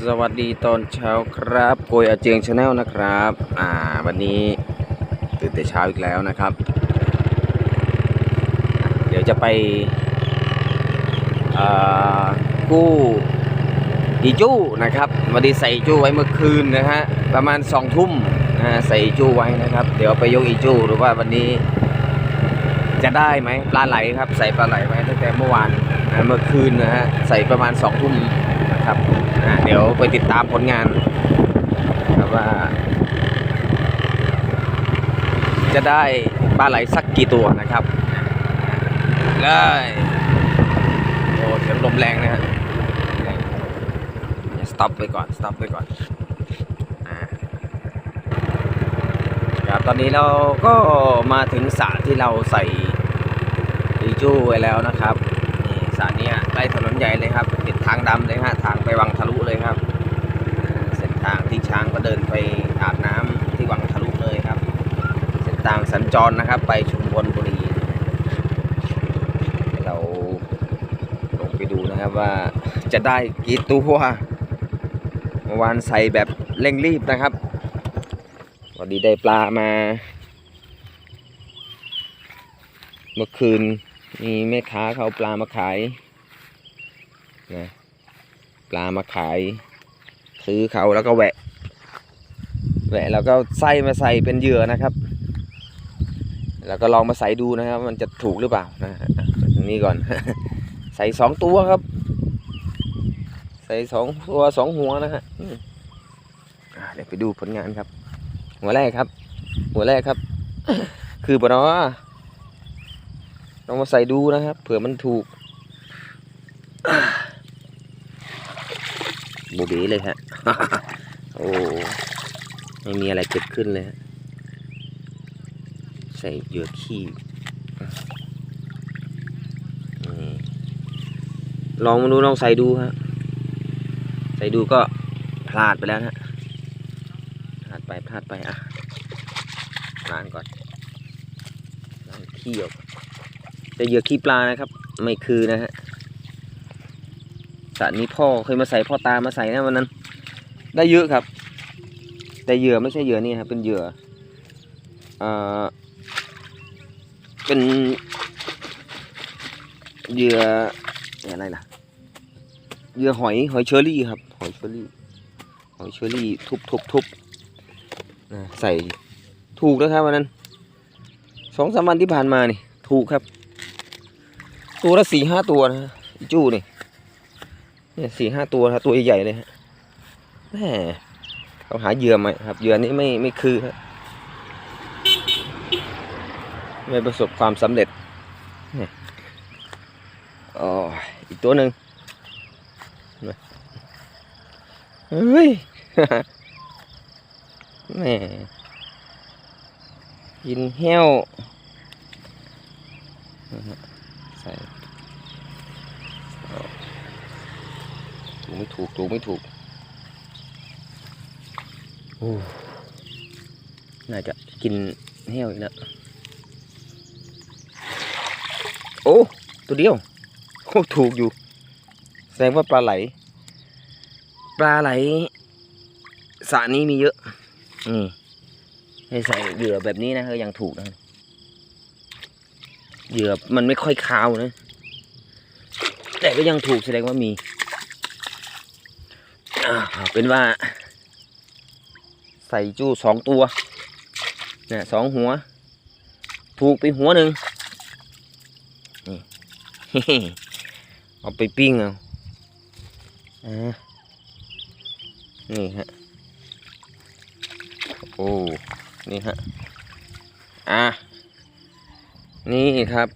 สวัสดีตอนเช้าครับโกยอาเจียงชาแนลนะครับ อ่า วันนี้ตื่นแต่เช้าอีกแล้วนะครับ เดี๋ยวจะไปกู้อีจู้นะครับวันนี้ใส่จู้ไว้เมื่อคืนนะฮะประมาณสองทุ่มนะใส่จู้ไว้นะครับ เดี๋ยวไปยกอีจู้หรือว่าวันนี้จะได้ไหมปลาไหลครับ ใส่ปลาไหลไว้ตั้งแต่เมื่อวานนะเมื่อคืนนะฮะใส่ประมาณสองทุ่ม นะครับเดี๋ยวไปติดตามผลงานครับว่า จะได้ปลาไหลสักกี่ตัวนะครับเลยโอ้เสียงลมแรงนะฮะสต็อปไปก่อนสต็อปไปก่อนครับตอนนี้เราก็มาถึงสระที่เราใส่อีจู้ไว้แล้วนะครับ นี่สระเนี้ยใกล้ถนนใหญ่เลยครับติดทางดำเลยฮะทางไปวังทะลุเลยครับ เส้นทางที่ช้างก็เดินไปอาบน้ำที่วังทะลุเลยครับ เส้นทางสัญจรนะครับ ไปชุมพลบุรี เราลงไปดูนะครับว่าจะได้กี่ตัวเมื่อวานใส่แบบเร่งรีบนะครับวันนี้ได้ปลามา เมื่อคืน มีแม่ค้าเขาปลามาขายนะปลามาขาย ซื้อเขาแล้วก็แหวะแหวะแล้วก็ไส้มาใส่เป็นเหยื่อนะครับ แล้วก็ลองมาใส่ดูนะครับ มันจะถูกหรือเปล่านะนี้ก่อน ใส่สองตัวครับ ใส่สองตัวสองหัวนะฮะอืมอะเดี๋ยวไปดูผลงานครับ หัวแรกครับ หัวแรกครับ คือปะเนาะ ลองมาใส่ดูนะครับ เผื่อมันถูกโบเบเลยฮะ โอ้ไม่มีอะไรเกิดขึ้นเลยฮะ ใส่เหยื่อขี้ลองมาดูลองใส่ดูฮะ ใส่ดูก็พลาดไปแล้วฮะ พลาดไปพลาดไปอะล้างก่อนล้างขี้ออก จะเหยื่อขี้ปลานะครับ ไม่คือนะฮะสระนี้พ่อเคยมาใส่พ่อตามาใส่นะวันนั้น ได้เยอะครับ แต่เหยื่อไม่ใช่เหยื่อนี่ครับเป็นเหยื่ออ่าเป็นเหยื่ออะไรล่ะเหยื่อหอยหอยเชอรี่ครับ หอยเชอรี่หอยเชอรี่ทุบทุบทุบนะใส่ถูกแล้วครับวันนั้นสองสามวันที่ผ่านมานี่ ถูกครับ ตัวละสี่ห้าตัวนะฮะจู้นี่เนี่ยสี่ห้าตัวครับตัวใหญ่ๆเลยฮะแหมเขาหาเหยื่อใหมครับเหยื่อนี้ไม่ไม่คือครับไม่ประสบความสำเร็จนี่อ๋ออีกตัวหนึ่งเฮ้ยแม่กินแห้ว ใส่ถูกไม่ถูกถูกไม่ถูกโอ้น่าจะกินแห้วอีกแล้วโอ้ตัวเดียวโอ้ถูกอยู่ แสดงว่าปลาไหล ปลาไหลสระนี้มีเยอะอืมให้ใส่เหยื่อแบบนี้นะก็ยังถูกนะ เหยื่อมันไม่ค่อยคาวนะ แต่ก็ยังถูกแสดงว่ามีเป็นว่า ใส่จู้สองตัวเนี่ยสองหัว ถูกไปหัวหนึ่งนี่เอาไปปิ้งเอาอ่านี่ฮะ โอ้ นี่ฮะ อะ นี่ครับ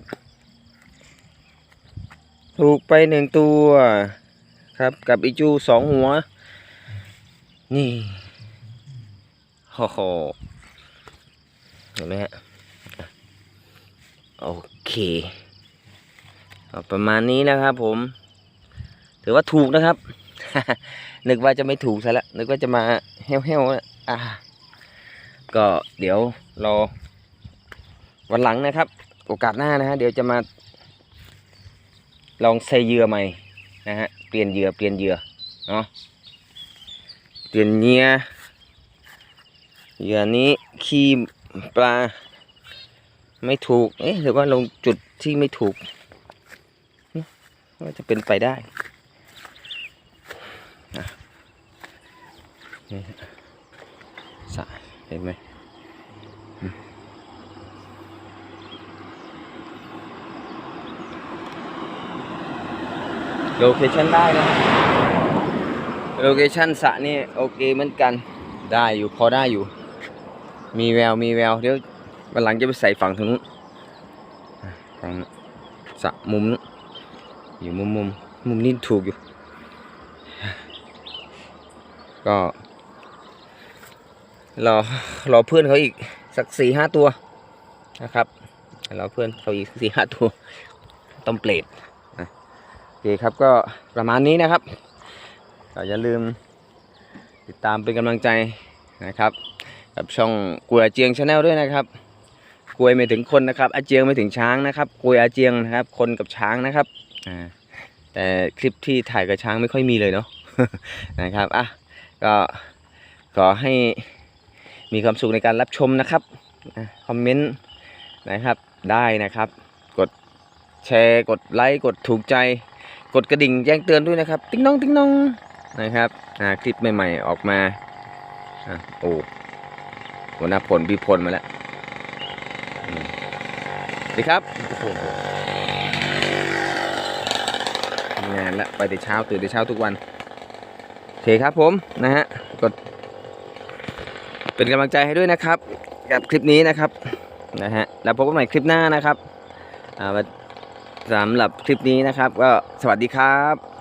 ถูกไปหนึ่งตัวครับ กับอีจูสองหัว นี่โอ้โหเห็นไหมฮะโอเคก็ประมาณนี้นะครับผม ถือว่าถูกนะครับ นึกว่าจะไม่ถูกซะแล้วนึกว่าจะมาเฮ้วๆนะอ่าก็เดี๋ยวรอวันหลังนะครับ โอกาสหน้านะฮะเดี๋ยวจะมา ลองใส่เหยื่อใหม่นะฮะเปลี่ยนเหยื่อเปลี่ยนเหยื่อเนาะเปลี่ยนเหยื่อเหยื่อนี้ขี้ปลาไม่ถูกเอ๊ะหรือว่าลงจุดที่ไม่ถูกนะว่าจะเป็นไปได้สะเห็นไหม โลเคชั่นได้นะโลเคชั่นสระนี่โอเคเหมือนกันได้อยู่พอได้อยู่ มีแววมีแววเดี๋ยววันหลังจะไปใส่ฝั่งทางนู้นฝั่งสระมุมนู้นอยู่มุมมุมมุมนี้ถูกอยู่ ก็รอรอเพื่อนเขาอีกสักสี่ห้าตัวนะครับรอเพื่อนเขาอีกสี่ห้าตัวต้มเปลด อะโอเคครับก็ประมาณนี้นะครับก็อย่าลืมติดตามเป็นกำลังใจนะครับ กับช่องกวยอาเจียงชาแนลด้วยนะครับกวยไม่ถึงคนนะครับอาเจียงไม่ถึงช้างนะครับกวยอาเจียงนะครับ คนกับช้างนะครับอ่าแต่คลิปที่ถ่ายกับช้างไม่ค่อยมีเลยเนาะนะครับอะก็ขอให้มีความสุขในการรับชมนะครับคอมเมนต์นะครับได้นะครับ กดแชร์กดไลค์กดถูกใจ กดกระดิ่งแจ้งเตือนด้วยนะครับ ติ๊งน้องติ๊งน้องนะครับอ่าคลิปใหม่ ๆ ออกมาอะโอ้หัวหน้าผลบีพลมาแล้วสวัสดีครับทำงานล้วไปแต่เช้าตื่นแต่เช้าทุกวันโอเคครับผมนะฮะกดเป็นกำลังใจให้ด้วยนะครับ กับคลิปนี้นะครับนะฮะแล้วพบกันใหม่คลิปหน้านะครับอ่า สำหรับคลิปนี้นะครับ ก็สวัสดีครับ